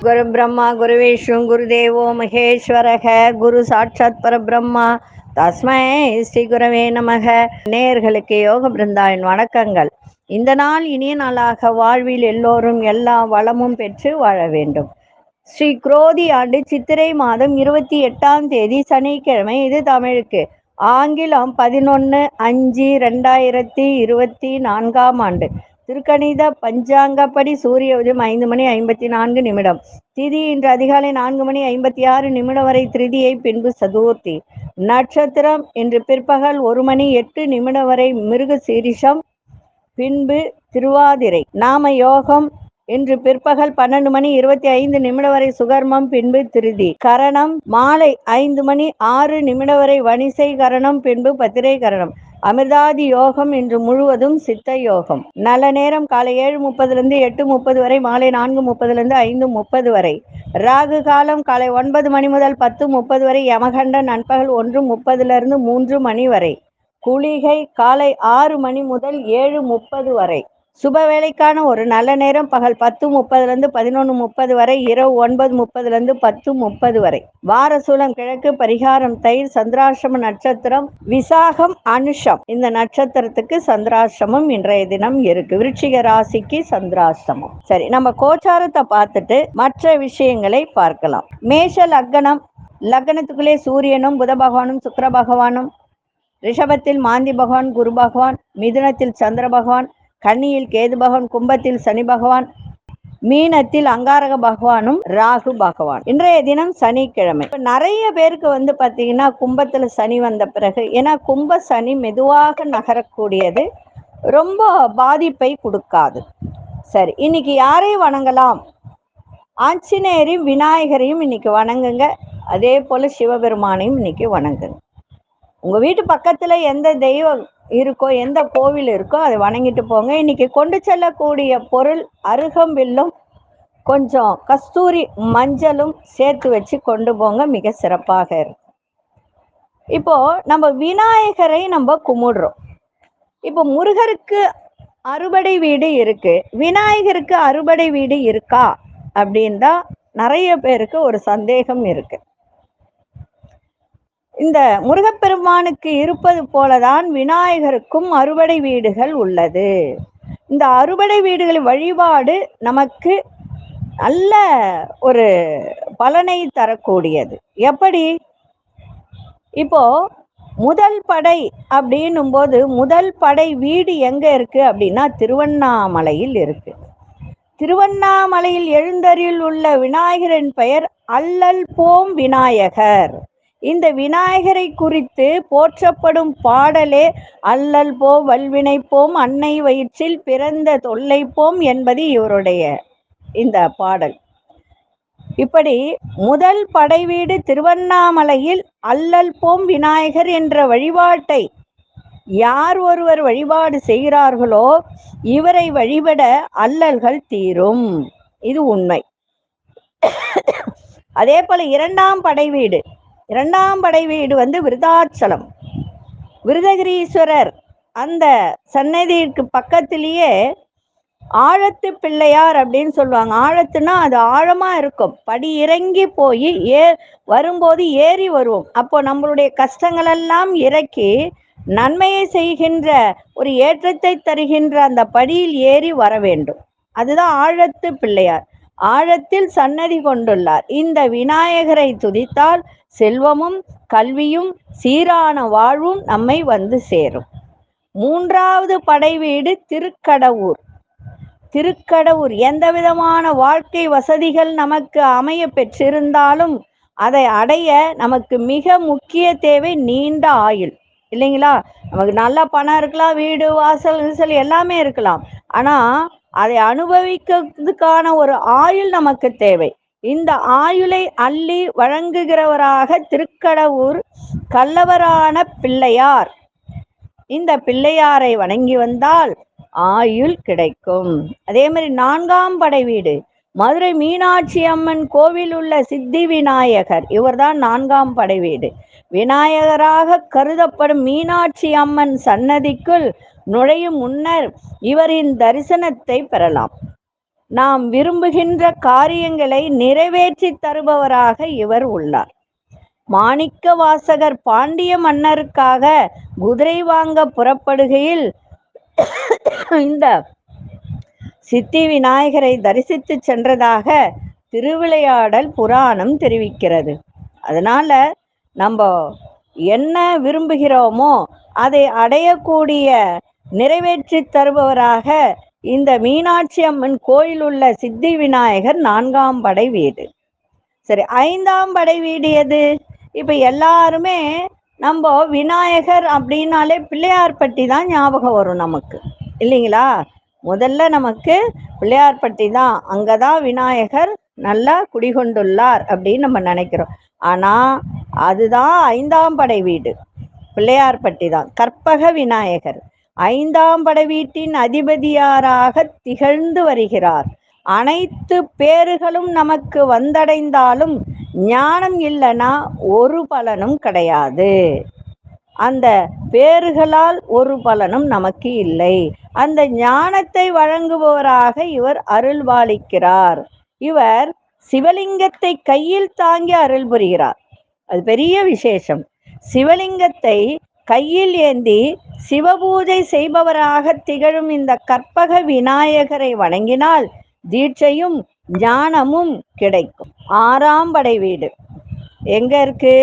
குரு பிரம்மா குரு விஷ்ணு குரு தேவோ மகேஸ்வரக குரு சாட்சாத் பரபிரம்மா. தஸ்மை ஸ்ரீ குரவே நமக. நேயர்களுக்கு யோக பிருந்தாவின் வணக்கங்கள். இந்த நாள் இனிய நாளாக வாழ்வில் எல்லோரும் எல்லா வளமும் பெற்று வாழ வேண்டும். ஸ்ரீ குரோதி ஆண்டு சித்திரை மாதம் இருபத்தி எட்டாம் தேதி சனிக்கிழமை இது தமிழுக்கு. ஆங்கிலம் பதினொன்று அஞ்சு ரெண்டாயிரத்தி இருபத்தி நான்காம் ஆண்டு. திருக்கணித பஞ்சாங்கப்படி சூரிய உதயம் ஐந்து மணி ஐம்பத்தி நான்கு நிமிடம். திதி இன்று அதிகாலை நான்கு மணி ஐம்பத்தி ஆறு நிமிடம் வரை திருதியை பின்பு சதுர்த்தி. நட்சத்திரம் இன்று பிற்பகல் ஒரு மணி எட்டு நிமிடம் வரை மிருக சீரிஷம் பின்பு திருவாதிரை. நாம யோகம் இன்று பிற்பகல் பன்னெண்டு மணி இருபத்தி ஐந்து நிமிடம் வரை சுகர்மம் பின்பு திருதி. கரணம் மாலை ஐந்து மணி ஆறு நிமிடம் வரை வணிசை கரணம் பின்பு பத்திரை கரணம். அமிர்தாதி யோகம் இன்று முழுவதும் சித்த யோகம். நல்ல நேரம் காலை ஏழு முப்பதுலேருந்து எட்டு முப்பது வரை மாலை நான்கு முப்பதுலேருந்து ஐந்து முப்பது வரை. ராகு காலம் காலை ஒன்பது மணி முதல் பத்து முப்பது வரை யமகண்ட நண்பகல் ஒன்று முப்பதுலேருந்து மூன்று மணி வரை. குளிகை காலை ஆறு மணி முதல் ஏழு முப்பது வரை. சுப வேலைக்கான ஒரு நல்ல நேரம். பகல் பத்து முப்பதுலேருந்து பதினொன்று முப்பது வரை இரவு ஒன்பது முப்பதுலேருந்து பத்து முப்பது வரை. வார சூலம் கிழக்கு பரிகாரம் தயிர் சந்திராசிரம நட்சத்திரம் விசாகம் அனுஷம். இந்த நட்சத்திரத்துக்கு சந்திராசிரமம் இன்றைய தினம் இருக்கு. விருச்சிக ராசிக்கு சந்திராசிரமம் சரி நம்ம கோச்சாரத்தை பார்த்துட்டு மற்ற விஷயங்களை பார்க்கலாம். மேஷ லக்னம் லக்னத்துக்குள்ளே சூரியனும் புத பகவானும் சுக்கர பகவானும் ரிஷபத்தில் மாந்தி பகவான் குரு பகவான் மிதுனத்தில் சந்திர பகவான் கன்னியில் கேது பகவான் கும்பத்தில் சனி பகவான் மீனத்தில் அங்காரக பகவானும் ராகு பகவான். இன்றைய தினம் சனிக்கிழமை. இப்போ நிறைய பேருக்கு வந்து பார்த்தீங்கன்னா கும்பத்துல சனி வந்த பிறகு ஏன்னா கும்ப சனி மெதுவாக நகரக்கூடியது ரொம்ப பாதிப்பை கொடுக்காது. சரி இன்னைக்கு யாரை வணங்கலாம்? ஆஞ்சநேயரையும் விநாயகரையும் இன்னைக்கு வணங்குங்க. அதே போல சிவபெருமானையும் இன்னைக்கு வணங்குங்க. உங்க வீட்டு பக்கத்துல எந்த தெய்வம் இருக்கோ எந்த கோவில் இருக்கோ அதை வணங்கிட்டு போங்க. இன்னைக்கு கொண்டு செல்லக்கூடிய பொருள் அருகம்பில்லும் கொஞ்சம் கஸ்தூரி மஞ்சளும் சேர்த்து வச்சு கொண்டு போங்க. மிக சிறப்பாக இருக்கும். இப்போ நம்ம விநாயகரை நம்ம கும்பிடுறோம். இப்போ முருகருக்கு அறுபடை வீடு இருக்கு. விநாயகருக்கு அறுபடை வீடு இருக்கா? அப்படின்னா நிறைய பேருக்கு ஒரு சந்தேகம் இருக்கு. இந்த முருகப்பெருமானுக்கு இருப்பது போலதான் விநாயகருக்கும் அறுவடை வீடுகள் உள்ளது. இந்த அறுபடை வீடுகள் வழிபாடு நமக்கு நல்ல ஒரு பலனை தரக்கூடியது. எப்படி? இப்போ முதல் படை அப்படின்னும் போது முதல் படை வீடு எங்க இருக்கு அப்படின்னா திருவண்ணாமலையில் இருக்கு. திருவண்ணாமலையில் எழுந்தரில் உள்ள விநாயகரின் பெயர் அல்லல் போம் விநாயகர். இந்த விநாயகரை குறித்து போற்றப்படும் பாடலே அல்லல் போ வல்வினை போம் அன்னை வயிற்றில் பிறந்த தொல்லை போம் என்பது இவருடைய இந்த பாடல். இப்படி முதல் படைவீடு திருவண்ணாமலையில் அல்லல் போம் விநாயகர் என்ற வழிபாட்டை யார் ஒருவர் வழிபாடு செய்கிறார்களோ இவரை வழிபட அல்லல்கள் தீரும். இது உண்மை. அதே போல இரண்டாம் படை வீடு இரண்டாம் படை வீடு வந்து விருதாச்சலம். விருதகிரீஸ்வரர் அந்த சன்னதிக்கு பக்கத்திலேயே ஆழத்து பிள்ளையார் அப்படின்னு சொல்லுவாங்க. ஆழத்துனா அது ஆழமா இருக்கும். படி இறங்கி போய் ஏ வரும்போது ஏறி வருவோம். அப்போ நம்மளுடைய கஷ்டங்கள் எல்லாம் இறக்கி நன்மையை செய்கின்ற ஒரு ஏற்றத்தை தருகின்ற அந்த படியில் ஏறி வர வேண்டும். அதுதான் ஆழத்து பிள்ளையார். ஆழத்தில் சன்னதி கொண்டுள்ளார். இந்த விநாயகரை துதித்தால் செல்வமும் கல்வியும் சீரான வாழ்வும் நம்மை வந்து சேரும். மூன்றாவது படை வீடு திருக்கடவூர். திருக்கடவுர் எந்த விதமான வாழ்க்கை வசதிகள் நமக்கு அமைய பெற்றிருந்தாலும் அதை அடைய நமக்கு மிக முக்கிய தேவை நீண்ட ஆயுள். இல்லைங்களா? நமக்கு நல்ல பணம் இருக்கலாம் வீடு வாசல் விசல் எல்லாமே இருக்கலாம். ஆனா அதை அனுபவிக்கிறதுக்கான ஒரு ஆயுள் நமக்கு தேவை. இந்த ஆயுளை அள்ளி வழங்குகிறவராக திருக்கடவுர் கல்லவரான பிள்ளையார். இந்த பிள்ளையாரை வணங்கி வந்தால் ஆயுள் கிடைக்கும். அதே மாதிரி நான்காம் படை வீடு. மதுரை மீனாட்சி அம்மன் கோவில் உள்ள சித்தி விநாயகர். இவர்தான் நான்காம் படை வீடு. விநாயகராக கருதப்படும் மீனாட்சி அம்மன் சன்னதிக்குள் நுழையும் முன்னர் இவரின் தரிசனத்தை பெறலாம். நாம் விரும்புகின்ற காரியங்களை நிறைவேற்றி தருபவராக இவர் உள்ளார். மாணிக்க வாசகர் பாண்டிய மன்னருக்காக குதிரை வாங்க புறப்படுகையில் இந்த சித்தி விநாயகரை தரிசித்து சென்றதாக திருவிளையாடல் புராணம் தெரிவிக்கிறது. அதனால நம்ம என்ன விரும்புகிறோமோ அதை அடையக்கூடிய நிறைவேற்றி தருபவராக இந்த மீனாட்சி அம்மன் கோயில் உள்ள சித்தி விநாயகர் நான்காம் படை வீடு. சரி ஐந்தாம் படை வீடு எது? இப்ப எல்லாருமே நம்ம விநாயகர் அப்படின்னாலே பிள்ளையார்பட்டி தான் ஞாபகம் வரும் நமக்கு. இல்லைங்களா? முதல்ல நமக்கு பிள்ளையார்பட்டி தான். அங்கதான் விநாயகர் நல்லா குடிகொண்டுள்ளார் அப்படின்னு நம்ம நினைக்கிறோம். ஆனா அதுதான் ஐந்தாம் படை வீடு. பிள்ளையார்பட்டி தான். கற்பக விநாயகர். ஐந்தாம் படை வீட்டின் அதிபதியாராக திகழ்ந்து வருகிறார். அனைத்து பேறுகளும் நமக்கு வந்தடைந்தாலும் ஞானம் இல்லைன்னா ஒரு பலனும் கிடையாது. அந்த பேறுகளால் ஒரு பலனும் நமக்கு இல்லை. அந்த ஞானத்தை வழங்குபவராக இவர் அருள்வாளிக்கிறார். இவர் சிவலிங்கத்தை கையில் தாங்கி அருள் புரிகிறார் அது பெரிய விசேஷம். சிவலிங்கத்தை கையில் ஏந்தி சிவபூஜை செய்பவராக திகழும் இந்த கற்பக விநாயகரை வணங்கினால் தீட்சையும் ஞானமும் கிடைக்கும். ஆறாம் படை வீடு. எங்க இருக்கு?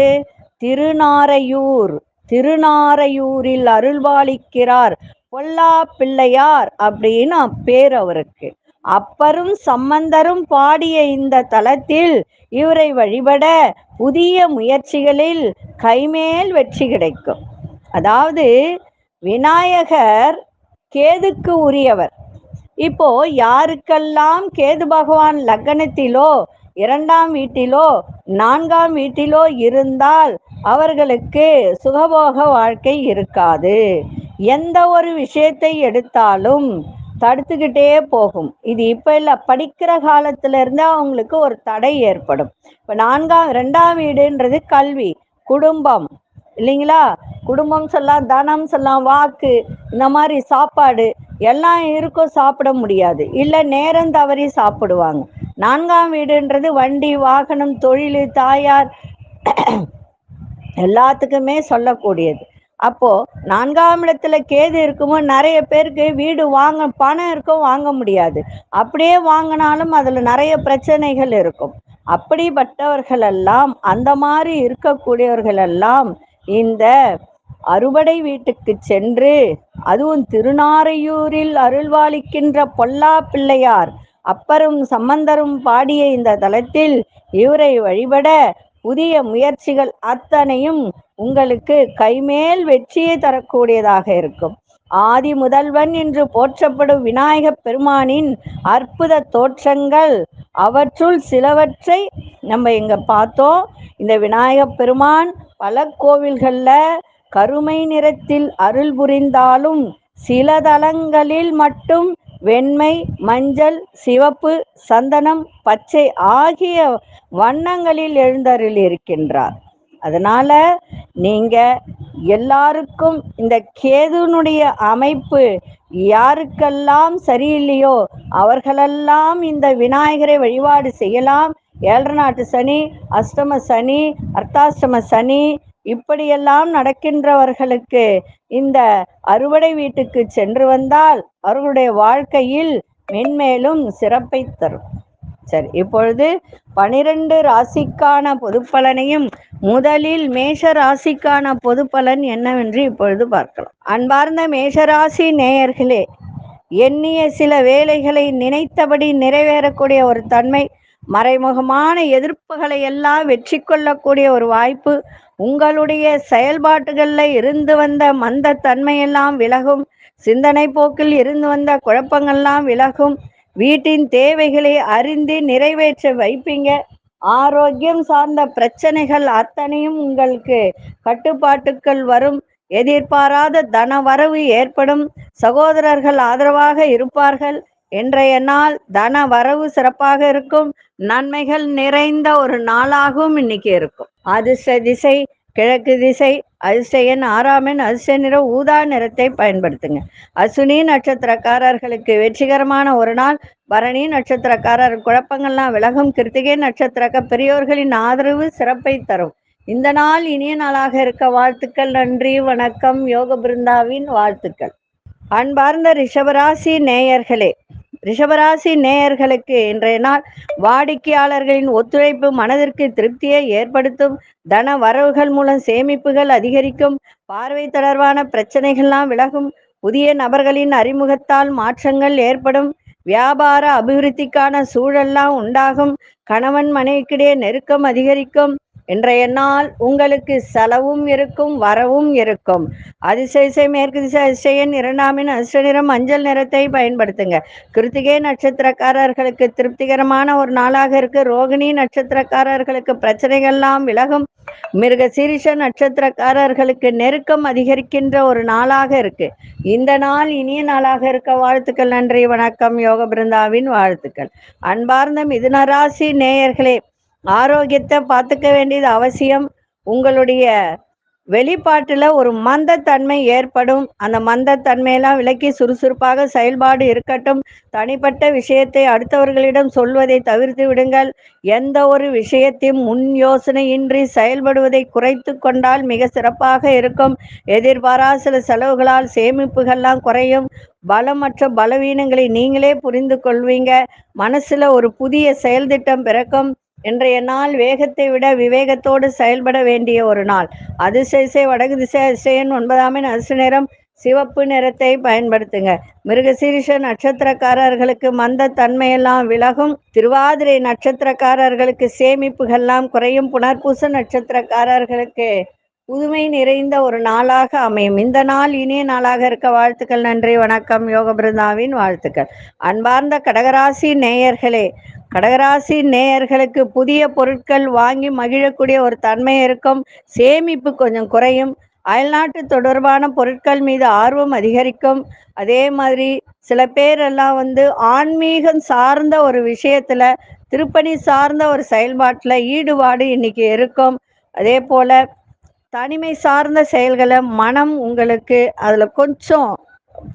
திருநாரையூர். திருநாரையூரில் அருள்வாளிக்கிறார் பொல்லா பிள்ளையார் அப்படின்னு பேர் அவருக்கு. அப்பரும் சம்பந்தரும் பாடிய இந்த தலத்தில் இவரை வழிபட புதிய முயற்சிகளில் கைமேல் வெற்றி கிடைக்கும். அதாவது விநாயகர் கேதுக்கு உரியவர். இப்போ யாருக்கெல்லாம் கேது பகவான் லக்கணத்திலோ இரண்டாம் வீட்டிலோ நான்காம் வீட்டிலோ இருந்தால் அவர்களுக்கு சுகபோக வாழ்க்கை இருக்காது. எந்த ஒரு விஷயத்தை எடுத்தாலும் தடுத்துக்கிட்டே போகும். இது இப்போ இல்லை படிக்கிற காலத்துல இருந்து அவங்களுக்கு ஒரு தடை ஏற்படும். இப்போ நான்காம் ரெண்டாம் வீடுன்றது கல்வி குடும்பம் இல்லைங்களா? குடும்பம் சொல்லலாம் தனம் சொல்லலாம் வாக்கு இந்த மாதிரி சாப்பாடு எல்லாம் இருக்கும் சாப்பிட முடியாது. இல்லை நேரம் தவறி சாப்பிடுவாங்க. நான்காம் வீடுன்றது வண்டி வாகனம் தொழில் தாயார் எல்லாத்துக்குமே சொல்லக்கூடியது. அப்போ நான்காம் இடத்துல கேது இருக்குமோ நிறைய பேருக்கு வீடு வாங்க பணம் இருக்கும் வாங்க முடியாது. அப்படியே வாங்கினாலும் அதுல நிறைய பிரச்சனைகள் இருக்கும். அப்படிப்பட்டவர்கள் எல்லாம் அந்த மாதிரி இருக்கக்கூடியவர்கள் எல்லாம் இந்த அறுபடை வீட்டுக்கு சென்று அதுவும் திருநாரையூரில் அருள்வாளிக்கின்ற பொல்லா பிள்ளையார் அப்பரும் சம்பந்தரும் பாடிய இந்த தலத்தில் இவரை வழிபட புதிய முயற்சிகள் அத்தனையும் உங்களுக்கு கைமேல் வெற்றியை தரக்கூடியதாக இருக்கும். ஆதி முதல்வன் என்று போற்றப்படும் விநாயகப் பெருமானின் அற்புத தோற்றங்கள் அவற்றுள் சிலவற்றை நம்ம இங்க பார்த்தோம். இந்த விநாயகப் பெருமான் பல கோவில்கள்ல கருமை நிறத்தில் அருள் புரிந்தாலும் சில தலங்களில் மட்டும் வெண்மை மஞ்சள் சிவப்பு சந்தனம் பச்சை ஆகிய வண்ணங்களில் எழுந்தருள் இருக்கின்றார். அதனால நீங்க எல்லாருக்கும் இந்த கேதுனுடைய அமைப்பு யாருக்கெல்லாம் சரியில்லையோ அவர்களெல்லாம் இந்த விநாயகரை வழிபாடு செய்யலாம். ஏழரை நாட்டு சனி அஷ்டம சனி அர்த்தாஷ்டம சனி இப்படியெல்லாம் நடக்கின்றவர்களுக்கு இந்த அறுவடை வீட்டுக்கு சென்று வந்தால் அவர்களுடைய வாழ்க்கையில் மென்மேலும் சிறப்பை தரும். சரி இப்பொழுது பனிரெண்டு ராசிக்கான பொதுப்பலனையும் முதலில் மேஷ ராசிக்கான பொதுப்பலன் என்னவென்று இப்பொழுது பார்க்கலாம். அன்பார்ந்த மேஷராசி நேயர்களே எண்ணிய சில வேலைகளை நினைத்தபடி நிறைவேறக்கூடிய ஒரு தன்மை மறைமுகமான எதிர்ப்புகளை எல்லாம் வெற்றி கொள்ளக்கூடிய ஒரு வாய்ப்பு உங்களுடைய செயல்பாட்டுகளில் இருந்து வந்த மந்த தன்மையெல்லாம் விலகும். சிந்தனை போக்கில் இருந்து வந்த குழப்பங்கள்லாம் விலகும். வீட்டின் தேவைகளை அறிந்து நிறைவேற்ற வைப்பீங்க. ஆரோக்கியம் சார்ந்த பிரச்சனைகள் அத்தனையும் உங்களுக்கு கட்டுப்பாட்டுக்குள் வரும். எதிர்பாராத தன வரவு ஏற்படும். சகோதரர்கள் ஆதரவாக இருப்பார்கள். இன்றைய நாள் தன வரவு சிறப்பாக இருக்கும். நன்மைகள் நிறைந்த ஒரு நாளாகவும் இன்னைக்கு இருக்கும். அதிர்ஷ்ட திசை கிழக்கு திசை அதிர்ஷ்டன் ஆறாமின் அதிர்ஷ்ட நிற ஊதா நிறத்தை பயன்படுத்துங்க. அசுனி நட்சத்திரக்காரர்களுக்கு வெற்றிகரமான ஒரு நாள். பரணி நட்சத்திரக்காரர் குழப்பங்கள்லாம் விலகும். கிருத்திகை நட்சத்திரக்க பெரியோர்களின் ஆதரவு சிறப்பை தரும். இந்த நாள் இனிய நாளாக இருக்க வாழ்த்துக்கள் நன்றி வணக்கம். யோக பிருந்தாவின் வாழ்த்துக்கள். அன்பார்ந்த ரிஷபராசி நேயர்களே ரிஷபராசி நேயர்களுக்கு இன்றைய நாள் வாடிக்கையாளர்களின் ஒத்துழைப்பு மனதிற்கு திருப்தியை ஏற்படுத்தும் தன வரவுகள் மூலம் சேமிப்புகள் அதிகரிக்கும் பார்வை தொடர்பான பிரச்சனைகள்லாம் விலகும் புதிய நபர்களின் அறிமுகத்தால் மாற்றங்கள் ஏற்படும் வியாபார அபிவிருத்திக்கான சூழல்லாம் உண்டாகும் கணவன் மனைவிக்கிடையே நெருக்கம் அதிகரிக்கும் இன்றைய நாள் உங்களுக்கு செலவும் இருக்கும் வரவும் இருக்கும். அதிசயசை மேற்கு திசை அதிசயன் இரண்டாமின் அதிர்ஷ்ட நிறம் மஞ்சள் நிறத்தை பயன்படுத்துங்க. கிருத்திகை நட்சத்திரக்காரர்களுக்கு திருப்திகரமான ஒரு நாளாக இருக்கு. ரோகிணி நட்சத்திரக்காரர்களுக்கு பிரச்சனைகள்லாம் விலகும். மிருக சீரிஷ நட்சத்திரக்காரர்களுக்கு நெருக்கம் அதிகரிக்கின்ற ஒரு நாளாக இருக்கு. இந்த நாள் இனிய நாளாக இருக்க வாழ்த்துக்கள். நன்றி வணக்கம். யோக பிருந்தாவின் வாழ்த்துக்கள். அன்பார்ந்த மிதுனராசி நேயர்களே ஆரோக்கியத்தை பார்த்துக்க வேண்டியது அவசியம். உங்களுடைய வெளிப்பாட்டில் ஒரு மந்தத்தன்மை ஏற்படும். அந்த மந்தத்தன்மையெல்லாம் விலக்கி சுறுசுறுப்பாக செயல்பாடு இருக்கட்டும். தனிப்பட்ட விஷயத்தை அடுத்தவர்களிடம் சொல்வதை தவிர்த்து விடுங்கள். எந்த ஒரு விஷயத்தையும் முன் யோசனையின்றி செயல்படுவதை குறைத்து கொண்டால் மிக சிறப்பாக இருக்கும். எதிர்பாரா சில செலவுகளால் சேமிப்புகள்லாம் குறையும். பலமற்ற பலவீனங்களை நீங்களே புரிந்து கொள்வீங்க. மனசுல ஒரு புதிய செயல்திட்டம் பிறக்கும். இன்றைய நாள் வேகத்தை விட விவேகத்தோடு செயல்பட வேண்டிய ஒரு நாள். அதிசயசை வடகு திசை அதிசயன் ஒன்பதாமின் அதிர்ஷ்ட நிறம் சிவப்பு நிறத்தை பயன்படுத்துங்க. மிருகசீரிஷ நட்சத்திரக்காரர்களுக்கு மந்த தன்மையெல்லாம் விலகும். திருவாதிரை நட்சத்திரக்காரர்களுக்கு சேமிப்புகள்லாம் குறையும். புனர்பூச நட்சத்திரக்காரர்களுக்கு புதுமை நிறைந்த ஒரு நாளாக அமையும். இந்த நாள் இனிய நாளாக இருக்க வாழ்த்துக்கள் நன்றி வணக்கம். யோக பிருந்தாவின் வாழ்த்துக்கள். அன்பார்ந்த கடகராசி நேயர்களே கடகராசி நேயர்களுக்கு புதிய பொருட்கள் வாங்கி மகிழக்கூடிய ஒரு தன்மை இருக்கும். சேமிப்பு கொஞ்சம் குறையும். அயல்நாட்டு தொடர்பான பொருட்கள் மீது ஆர்வம் அதிகரிக்கும். அதே மாதிரி சில பேரெல்லாம் வந்து ஆன்மீகம் சார்ந்த ஒரு விஷயத்துல திருப்பணி சார்ந்த ஒரு செயல்பாட்டில் ஈடுபாடு இன்னைக்கு இருக்கும். அதே போல தனிமை சார்ந்த செயல்களை மனம் உங்களுக்கு அதில் கொஞ்சம்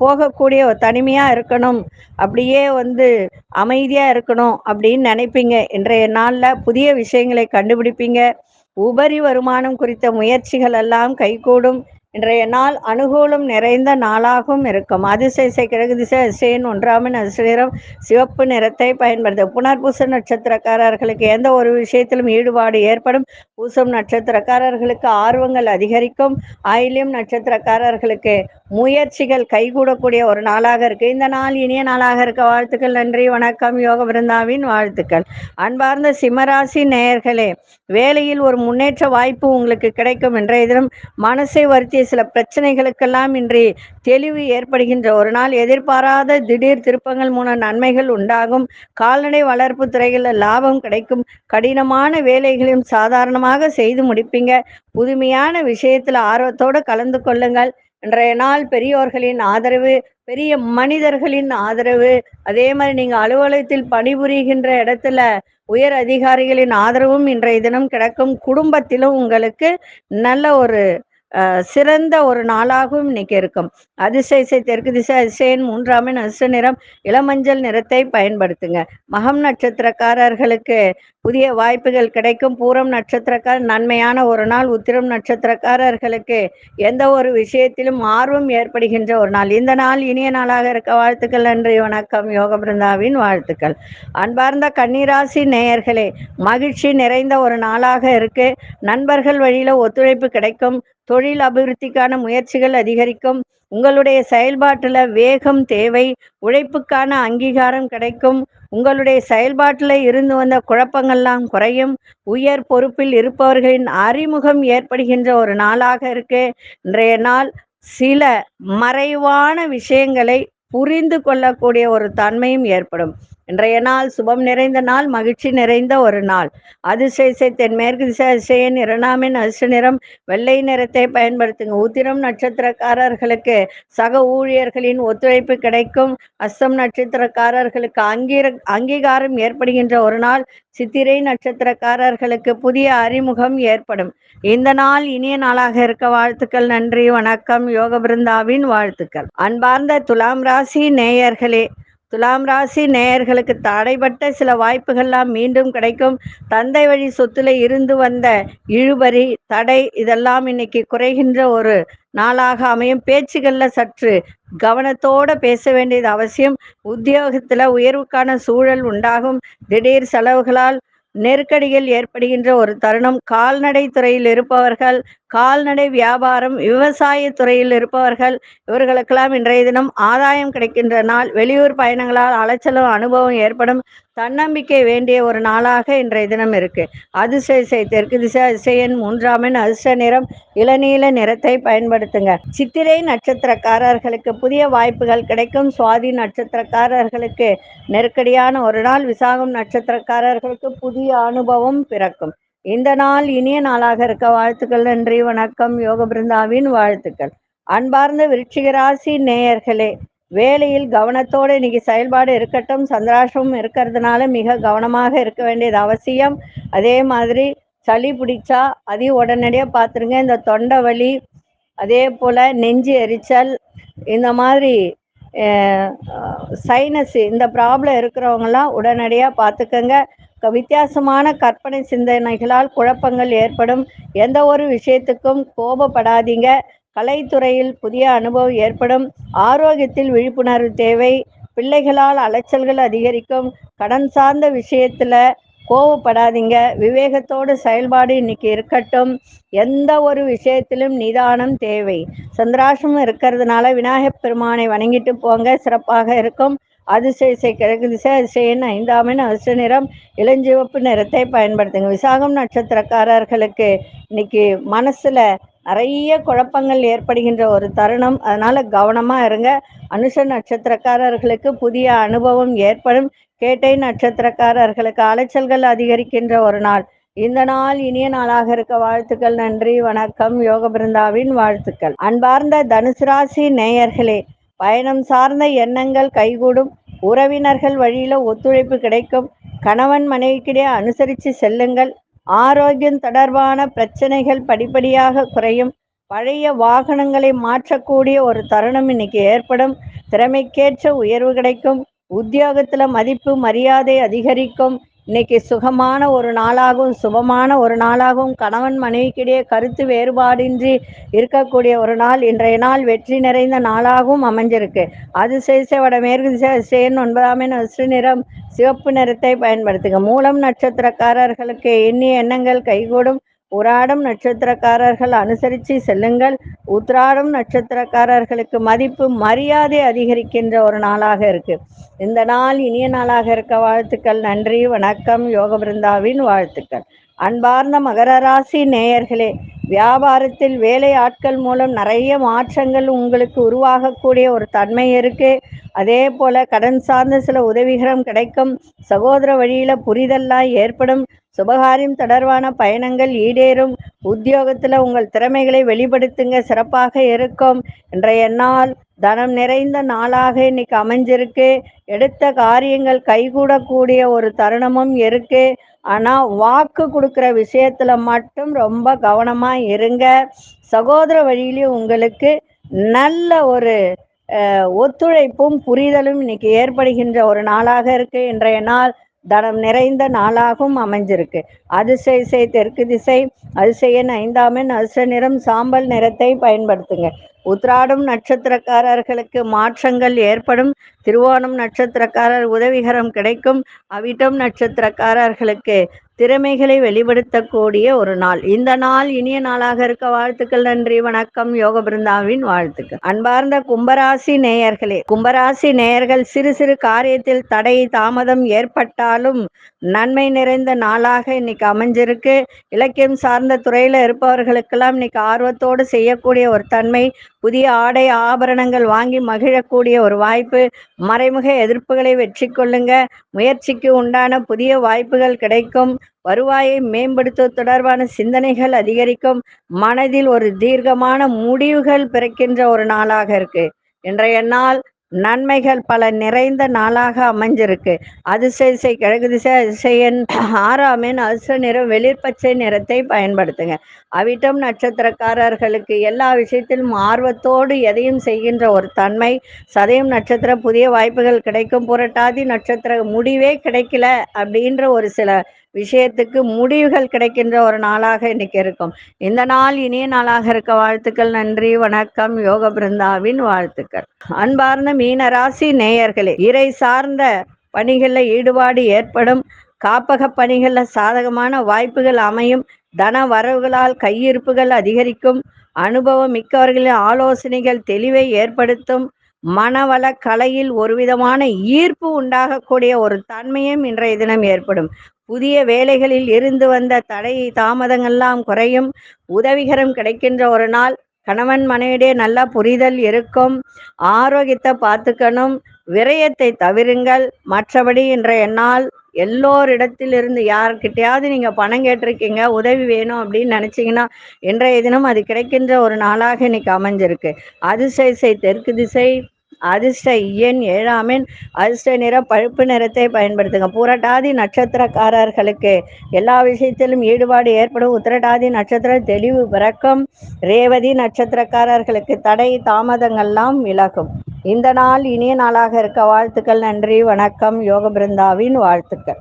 போகக்கூடிய ஒரு தனிமையாக இருக்கணும். அப்படியே வந்து அமைதியாக இருக்கணும் அப்படின்னு நினைப்பீங்க. இன்றைய நாளில் புதிய விஷயங்களை கண்டுபிடிப்பீங்க. உபரி வருமானம் குறித்த முயற்சிகள் எல்லாம் கைகூடும். இன்றைய நாள் அனுகூலம் நிறைந்த நாளாகவும் இருக்கும். அதிசய கிழக்கு திசை அதிசயன் ஒன்றாமின் அதிசயம் சிவப்பு நிறத்தை பயன்படுத்த புனர்பூச நட்சத்திரக்காரர்களுக்கு எந்த ஒரு விஷயத்திலும் ஈடுபாடு ஏற்படும். பூசம் நட்சத்திரக்காரர்களுக்கு ஆர்வங்கள் அதிகரிக்கும். ஆயிலியம் நட்சத்திரக்காரர்களுக்கு முயற்சிகள் கைகூடக்கூடிய ஒரு நாளாக இருக்கு. இந்த நாள் இனிய நாளாக இருக்க. வாழ்த்துக்கள் நன்றி வணக்கம். யோக விருந்தாவின் வாழ்த்துக்கள். அன்பார்ந்த சிம்மராசி நேயர்களே வேலையில் ஒரு முன்னேற்ற வாய்ப்பு உங்களுக்கு கிடைக்கும். என்ற இதிலும் மனசை வருத்திய சில பிரச்சனைகளுக்கெல்லாம் இன்றி தெளிவு ஏற்படுகின்ற ஒரு நாள். எதிர்பாராத திடீர் திருப்பங்கள் மூலம் நன்மைகள் உண்டாகும். கால்நடை வளர்ப்பு துறையில் லாபம் கிடைக்கும். கடினமான வேலைகளையும் சாதாரணமாக செய்து முடிப்பீங்க. புதுமையான விஷயத்தில் ஆர்வத்தோடு கலந்து கொள்ளுங்கள். இன்றைய நாள் பெரியோர்களின் ஆதரவு பெரிய மனிதர்களின் ஆதரவு. அதே மாதிரி நீங்க அலுவலகத்தில் பணிபுரிகின்ற இடத்துல உயர் அதிகாரிகளின் ஆதரவும் இன்றைய தினம் கிடைக்கும். குடும்பத்திலும் உங்களுக்கு நல்ல ஒரு சிறந்த ஒரு நாளாகவும் இன்னைக்கு இருக்கும். அதிசய தெற்கு திசை அதிசயன் மூன்றாமின் அசு நிறம் இளமஞ்சள் நிறத்தை பயன்படுத்துங்க. மகம் நட்சத்திரக்காரர்களுக்கு புதிய வாய்ப்புகள் கிடைக்கும். பூரம் நட்சத்திரக்கார நன்மையான ஒரு நாள். உத்திரம் நட்சத்திரக்காரர்களுக்கு எந்த ஒரு விஷயத்திலும் ஆர்வம் ஏற்படுகின்ற ஒரு நாள். இந்த நாள் இனிய நாளாக இருக்க வாழ்த்துக்கள் நன்றி வணக்கம். யோக பிருந்தாவின் வாழ்த்துக்கள். அன்பார்ந்த கன்னிராசி நேயர்களே மகிழ்ச்சி நிறைந்த ஒரு நாளாக இருக்கு. நண்பர்கள் வழியில ஒத்துழைப்பு கிடைக்கும். தொழில் அபிவிருத்திக்கான முயற்சிகள் அதிகரிக்கும். உங்களுடைய செயல்பாட்டில் வேகம் தேவை உழைப்புக்கான அங்கீகாரம் கிடைக்கும். உங்களுடைய செயல்பாட்டில் இருந்து வந்த குழப்பங்கள்லாம் குறையும். உயர் பொறுப்பில் இருப்பவர்களின் அறிமுகம் ஏற்படுகின்ற ஒரு நாளாக இருக்கு. இன்றைய நாள் சில மறைவான விஷயங்களை புரிந்து கொள்ளக்கூடிய ஒரு தன்மையும் ஏற்படும். இன்றைய நாள் சுபம் நிறைந்த நாள் மகிழ்ச்சி நிறைந்த ஒரு நாள். அதிசயசை தென்மேற்கு திசை அதிசயன் இரணாமின் அரிசி நிறம் வெள்ளை நிறத்தை பயன்படுத்துங்க. உத்திரம் நட்சத்திரக்காரர்களுக்கு சக ஊழியர்களின் ஒத்துழைப்பு கிடைக்கும். அஸ்தம் நட்சத்திரக்காரர்களுக்கு அங்கீர அங்கீகாரம் ஏற்படுகின்ற ஒரு நாள். சித்திரை நட்சத்திரக்காரர்களுக்கு புதிய அறிமுகம் ஏற்படும். இந்த நாள் இனிய நாளாக இருக்க வாழ்த்துக்கள் நன்றி வணக்கம். யோக பிருந்தாவின் வாழ்த்துக்கள். அன்பார்ந்த துலாம் ராசி நேயர்களே துலாம் ராசி நேயர்களுக்கு தடைப்பட்ட சில வாய்ப்புகள்லாம் மீண்டும் கிடைக்கும். தந்தை வழி சொத்துல இருந்து வந்த இழுபறி தடை இதெல்லாம் இன்னைக்கு குறைகின்ற ஒரு நாளாக அமையும். பேச்சுகள்ல சற்று கவனத்தோட பேச வேண்டியது அவசியம். உத்தியோகத்துல உயர்வுக்கான சூழல் உண்டாகும். திடீர் செலவுகளால் நெருக்கடிகள் ஏற்படுகின்ற ஒரு தருணம். கால்நடை துறையில் இருப்பவர்கள் கால்நடை வியாபாரம் விவசாய துறையில் இருப்பவர்கள் இவர்களுக்கெல்லாம் இன்றைய தினம் ஆதாயம் கிடைக்கின்ற நாள். வெளியூர் பயணங்களால் அலைச்சலும் அனுபவம் ஏற்படும் தன்னம்பிக்கை வேண்டிய ஒரு நாளாக இன்றைய தினம் இருக்கு. அதிசயசை தெற்கு திசை அதிசயன் மூன்றாமின் அதிர்ஷ்ட நிறம் இளநீல நிறத்தை பயன்படுத்துங்க. சித்திரை நட்சத்திரக்காரர்களுக்கு புதிய வாய்ப்புகள் கிடைக்கும். சுவாதி நட்சத்திரக்காரர்களுக்கு நெருக்கடியான ஒரு நாள். விசாகம் நட்சத்திரக்காரர்களுக்கு புதிய அனுபவம் பிறக்கும். இந்த நாள் இனிய நாளாக இருக்க வாழ்த்துக்கள் நன்றி வணக்கம் யோக பிருந்தாவின் வாழ்த்துக்கள். அன்பார்ந்த விருச்சிகராசி நேயர்களே வேலையில் கவனத்தோடு இன்னைக்கு செயல்பாடு இருக்கட்டும் சந்திராசமும் இருக்கிறதுனால மிக கவனமாக இருக்க வேண்டியது அவசியம். அதே மாதிரி சளி பிடிச்சா அதையும் உடனடியாக பார்த்துருங்க இந்த தொண்டை வலி அதே போல் நெஞ்சு எரிச்சல் இந்த மாதிரி சைனஸ் இந்த ப்ராப்ளம் இருக்கிறவங்களாம் உடனடியாக பார்த்துக்கங்க வித்தியாசமான கற்பனை சிந்தனைகளால் குழப்பங்கள் ஏற்படும். எந்த ஒரு விஷயத்துக்கும் கோபப்படாதீங்க. கலைத்துறையில் புதிய அனுபவம் ஏற்படும். ஆரோக்கியத்தில் விழிப்புணர்வு தேவை. பிள்ளைகளால் அலைச்சல்கள் அதிகரிக்கும். கடன் சார்ந்த விஷயத்துல கோவப்படாதீங்க விவேகத்தோடு செயல்பாடு இன்னைக்கு இருக்கட்டும். எந்த ஒரு விஷயத்திலும் நிதானம் தேவை. சந்திராசம் இருக்கிறதுனால விநாயகப் பெருமானை வணங்கிட்டு போங்க. சிறப்பாக இருக்கும். அதிசய கிழக்கு திசை அதிசயன் ஐந்தாமின் அதிர்ஷ்ட நிறம் இளஞ்சிவப்பு நிறத்தை பயன்படுத்துங்க. விசாகம் நட்சத்திரக்காரர்களுக்கு இன்னைக்கு மனசுல நிறைய குழப்பங்கள் ஏற்படுகின்ற ஒரு தருணம். அதனால கவனமா இருங்க. அனுஷ நட்சத்திரக்காரர்களுக்கு புதிய அனுபவம் ஏற்படும். கேட்டை நட்சத்திரக்காரர்களுக்கு அலைச்சல்கள் அதிகரிக்கின்ற ஒரு நாள். இந்த நாள் இனிய நாளாக இருக்க வாழ்த்துக்கள். நன்றி வணக்கம். யோக பிருந்தாவின் வாழ்த்துக்கள். அன்பார்ந்த தனுசு ராசி நேயர்களே பயணம் சார்ந்த எண்ணங்கள் கைகூடும். உறவினர்கள் வழியில ஒத்துழைப்பு கிடைக்கும். கணவன் மனைவிக்கிடையே அனுசரித்து செல்லுங்கள். ஆரோக்கியம் தொடர்பான பிரச்சனைகள் படிப்படியாக குறையும். பழைய வாகனங்களை மாற்றக்கூடிய ஒரு தருணம் இன்னைக்கு ஏற்படும். திறமைக்கேற்ற உயர்வு கிடைக்கும். உத்தியோகத்துல மதிப்பு மரியாதை அதிகரிக்கும். இன்னைக்கு சுகமான ஒரு நாளாகவும் சுபமான ஒரு நாளாகவும் கணவன் மனைவிக்கிடையே கருத்து வேறுபாடின்றி இருக்கக்கூடிய ஒரு நாள் இன்றைய நாள் வெற்றி நிறைந்த நாளாகவும் அமைஞ்சிருக்கு. அது செய்ச வட மேற்கு சேன் ஒன்பதாம் அஸ்ரு நிறம் சிவப்பு நிறத்தை பயன்படுத்துங்க மூலம் நட்சத்திரக்காரர்களுக்கு எண்ணிய எண்ணங்கள் கைகூடும். உராடம் நட்சத்திரக்காரர்கள் அனுசரித்து செல்லுங்கள். உத்ராடம் நட்சத்திரக்காரர்களுக்கு மதிப்பு மரியாதை அதிகரிக்கின்ற ஒரு நாளாக இருக்கு. இந்த நாள் இனிய நாளாக இருக்க வாழ்த்துக்கள். நன்றி வணக்கம். யோக பிருந்தாவின் வாழ்த்துக்கள். அன்பார்ந்த மகர ராசி நேயர்களே வியாபாரத்தில் வேலை ஆட்கள் மூலம் நிறைய மாற்றங்கள் உங்களுக்கு உருவாகக்கூடிய ஒரு தன்மை இருக்கு. அதே போல கடன் சார்ந்த சில உதவிகரம் கிடைக்கும். சகோதர வழியில புரிதல்லாம் ஏற்படும். சுபகாரியம் தொடர்பான பயணங்கள் ஈடேறும். உத்தியோகத்தில் உங்கள் திறமைகளை வெளிப்படுத்துங்க சிறப்பாக இருக்கும். இன்றைய நாள் தனம் நிறைந்த நாளாக இன்னைக்கு அமைஞ்சிருக்கு. எடுத்த காரியங்கள் கைகூடக்கூடிய ஒரு தருணமும் இருக்கு. ஆனால் வாக்கு கொடுக்குற விஷயத்துல மட்டும் ரொம்ப கவனமாக இருங்க. சகோதர வழியிலேயே உங்களுக்கு நல்ல ஒரு ஒத்துழைப்பும் புரிதலும் இன்னைக்கு ஏற்படுகின்ற ஒரு நாளாக இருக்கு. இன்றைய நாள் தனம் நிறைந்த நாளாகவும் அமைஞ்சிருக்கு. அதிசய தெற்கு திசை அதிசயன் ஐந்தாமின் அதிர்ஷ்ட நிறம் சாம்பல் நிறத்தை பயன்படுத்துங்க. உத்ராடம் நட்சத்திரக்காரர்களுக்கு மாற்றங்கள் ஏற்படும். திருவோணம் நட்சத்திரக்காரர் உதவிகரம் கிடைக்கும். அவிட்டம் நட்சத்திரக்காரர்களுக்கு திறமைகளை வெளிப்படுத்தக்கூடிய ஒரு நாள். இந்த நாள் இனிய நாளாக இருக்க வாழ்த்துக்கள் நன்றி வணக்கம். யோக பிருந்தாவின் வாழ்த்துக்கள். அன்பார்ந்த கும்பராசி நேயர்களே கும்பராசி நேயர்கள் சிறு சிறு காரியத்தில் தடை தாமதம் ஏற்பட்டாலும் நன்மை நிறைந்த நாளாக இன்னைக்கு அமைஞ்சிருக்கு. இலக்கியம் சார்ந்த துறையில இருப்பவர்களுக்கெல்லாம் இன்னைக்கு ஆர்வத்தோடு செய்யக்கூடிய ஒரு தன்மை புதிய ஆடை ஆபரணங்கள் வாங்கி மகிழக்கூடிய ஒரு வாய்ப்பு. மறைமுக எதிர்ப்புகளை வெற்றி கொள்ளுங்க முயற்சிக்கு உண்டான புதிய வாய்ப்புகள் கிடைக்கும். வருவாயை மேம்படுத்துவது தொடர்பான சிந்தனைகள் அதிகரிக்கும். மனதில் ஒரு தீர்க்கமான முடிவுகள் பிறக்கின்ற ஒரு நாளாக இருக்கு. இன்றைய நாள் நன்மைகள் பல நிறைந்த நாளாக அமைஞ்சிருக்கு. அதிசயசை கிழக்கு திசை அதிசயன் ஆறாமின் எண் அதிர்ஷ்ட நிறம் வெளிர்பச்சை நிறத்தை பயன்படுத்துங்க. அவிட்டம் நட்சத்திரக்காரர்களுக்கு எல்லா விஷயத்திலும் ஆர்வத்தோடு எதையும் செய்கின்ற ஒரு தன்மை. சதயம் நட்சத்திரம் புதிய வாய்ப்புகள் கிடைக்கும். புரட்டாதி நட்சத்திர முடிவே கிடைக்கல அப்படின்ற ஒரு சில விஷயத்துக்கு முடிவுகள் கிடைக்கின்ற ஒரு நாளாக இன்னைக்கு இருக்கும். இந்த நாள் இனிய நாளாக இருக்க வாழ்த்துக்கள் நன்றி வணக்கம் யோக பிருந்தாவின் வாழ்த்துக்கள். அன்பார்ந்த மீனராசி நேயர்களே இறை சார்ந்த பணிகளில் ஈடுபாடு ஏற்படும் காப்பக பணிகளில் சாதகமான வாய்ப்புகள் அமையும் தன வரவுகளால் கையிருப்புகள் அதிகரிக்கும் அனுபவம் மிக்கவர்களின் ஆலோசனைகள் தெளிவை ஏற்படுத்தும் மனவள கலையில் ஒரு விதமான ஈர்ப்பு உண்டாகக்கூடிய ஒரு தன்மையும் இன்றைய தினம் ஏற்படும். புதிய வேலைகளில் இருந்து வந்த தடை தாமதங்கள்லாம் குறையும். உதவிகரம் கிடைக்கின்ற ஒரு நாள் கணவன் மனைவிடையே நல்ல புரிதல் இருக்கும். ஆரோக்கியத்தை பார்த்துக்கணும். விரயத்தை தவிருங்கள். மற்றபடி இன்றைய நாள் எல்லோரிடத்திலிருந்து யார்கிட்டயாவது நீங்க பணம் கேட்டிருக்கீங்க உதவி வேணும் அப்படின்னு நினைச்சீங்கன்னா இன்றைய தினம் அது கிடைக்கின்ற ஒரு நாளாக இன்னைக்கு அமைஞ்சிருக்கு. அதிசய தெற்கு திசை அதிர்ஷ்ட எண் ஏழாமின் அதிர்ஷ்ட நிற பழுப்பு நிறத்தை பயன்படுத்துங்க. புரட்டாதி நட்சத்திரக்காரர்களுக்கு எல்லா விஷயத்திலும் ஈடுபாடு ஏற்படும். உத்திரட்டாதி நட்சத்திர தெளிவு பிறக்கும். ரேவதி நட்சத்திரக்காரர்களுக்கு தடை தாமதங்கள்லாம் விலகும். இந்த நாள் இனிய நாளாக இருக்க. வாழ்த்துக்கள் நன்றி வணக்கம். யோக பிருந்தாவின் வாழ்த்துக்கள்.